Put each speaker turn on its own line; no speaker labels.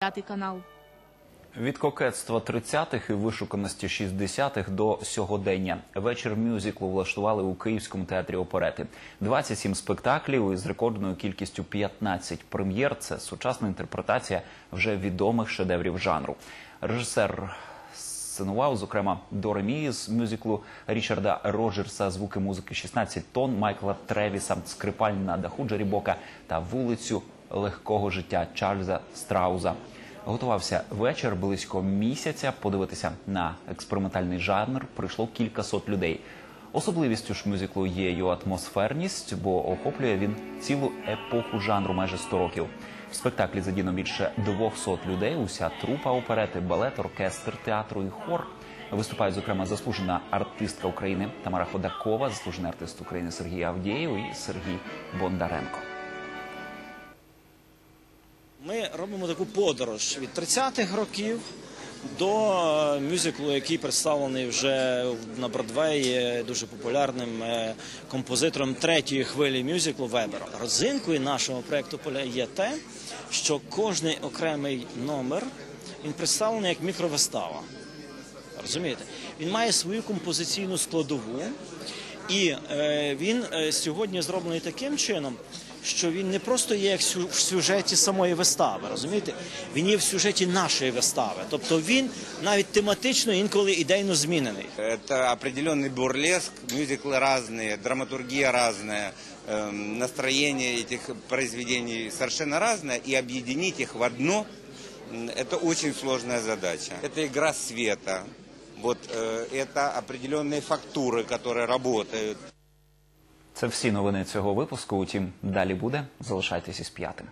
П'ятий канал.
Від кокетства 30-х і вишуканості 60-х до сьогодення. Вечір мюзиклу влаштували у Київському театрі оперети. 27 спектаклів із рекордною кількістю 15 прем'єр. Це сучасна інтерпретація вже відомих шедеврів жанру. Режисер сценував, зокрема, до ремії з мюзиклу Річарда Роджерса «Звуки музики 16 тонн», Майкла Тревіса «Скрипаль на даху Джерібока» та «Вулицю легкого життя» Чарльза Страуза. Готувався вечір близько місяця. Подивитися на експериментальний жанр прийшло кілька сот людей. Особливістю ж мюзиклу є його атмосферність, бо охоплює він цілу епоху жанру майже 100 років. В спектаклі задіяно більше 200 людей. Уся трупа оперети, балет, оркестр театру і хор. Виступають, зокрема, заслужена артистка України Тамара Ходакова, заслужений артист України Сергій Авдєєв і Сергій Бондаренко.
Ми робимо таку подорож від 30-х років до е, мюзиклу, який представлений вже на Бродвеї дуже популярним е, композитором третьої хвилі мюзиклу Вебером. Родзинкою нашого проєкту «Поля» є те, що кожний окремий номер він представлений як мікровистава. Розумієте? Він має свою композиційну складову, і е, він е, сьогодні зроблений таким чином, що він не просто є як сю- в сюжеті самої вистави, розумієте? Він є в сюжеті нашої вистави. Тобто він навіть тематично інколи ідейно змінений.
Это определенный бурлеск, мюзиклы разные, драматургия разная, эм, настроение этих произведений совершенно разное, и объединить их в одно м, – это очень сложная задача. Это игра света, вот э, это определенные фактуры, которые работают.
Це всі новини цього випуску. Утім, далі буде. Залишайтесь із п'ятим.